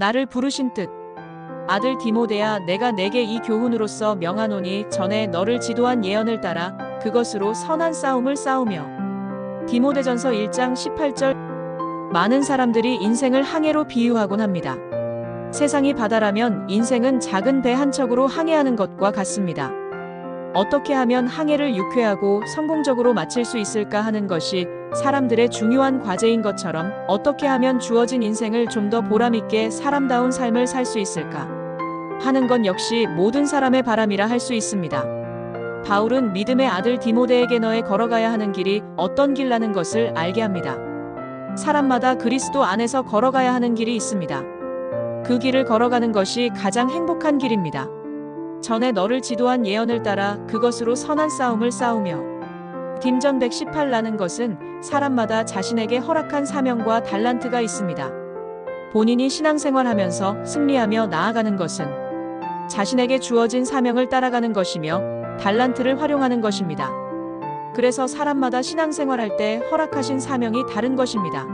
나를 부르신 뜻. 아들 디모데야 내가 내게 이 교훈으로서 명하노니 전에 너를 지도한 예언을 따라 그것으로 선한 싸움을 싸우며 디모데전서 1장 18절 많은 사람들이 인생을 항해로 비유하곤 합니다. 세상이 바다라면 인생은 작은 배 한 척으로 항해하는 것과 같습니다. 어떻게 하면 항해를 유쾌하고 성공적으로 마칠 수 있을까 하는 것이 사람들의 중요한 과제인 것처럼 어떻게 하면 주어진 인생을 좀 더 보람있게 사람다운 삶을 살 수 있을까 하는 건 역시 모든 사람의 바람이라 할 수 있습니다. 바울은 믿음의 아들 디모데에게 너의 걸어가야 하는 길이 어떤 길라는 것을 알게 합니다. 사람마다 그리스도 안에서 걸어가야 하는 길이 있습니다. 그 길을 걸어가는 것이 가장 행복한 길입니다. 전에 너를 지도한 예언을 따라 그것으로 선한 싸움을 싸우며 딤전 118라는 것은 사람마다 자신에게 허락한 사명과 달란트가 있습니다. 본인이 신앙생활하면서 승리하며 나아가는 것은 자신에게 주어진 사명을 따라가는 것이며 달란트를 활용하는 것입니다. 그래서 사람마다 신앙생활할 때 허락하신 사명이 다른 것입니다.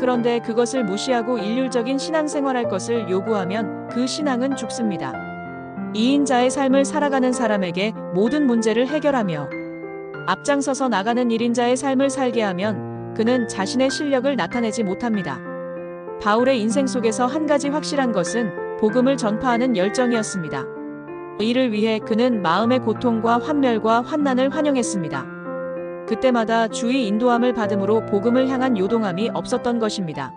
그런데 그것을 무시하고 일률적인 신앙생활할 것을 요구하면 그 신앙은 죽습니다. 2인자의 삶을 살아가는 사람에게 모든 문제를 해결하며 앞장서서 나가는 1인자의 삶을 살게 하면 그는 자신의 실력을 나타내지 못합니다. 바울의 인생 속에서 한 가지 확실한 것은 복음을 전파하는 열정이었습니다. 이를 위해 그는 마음의 고통과 환멸과 환난을 환영했습니다. 그때마다 주의 인도함을 받음으로 복음을 향한 요동함이 없었던 것입니다.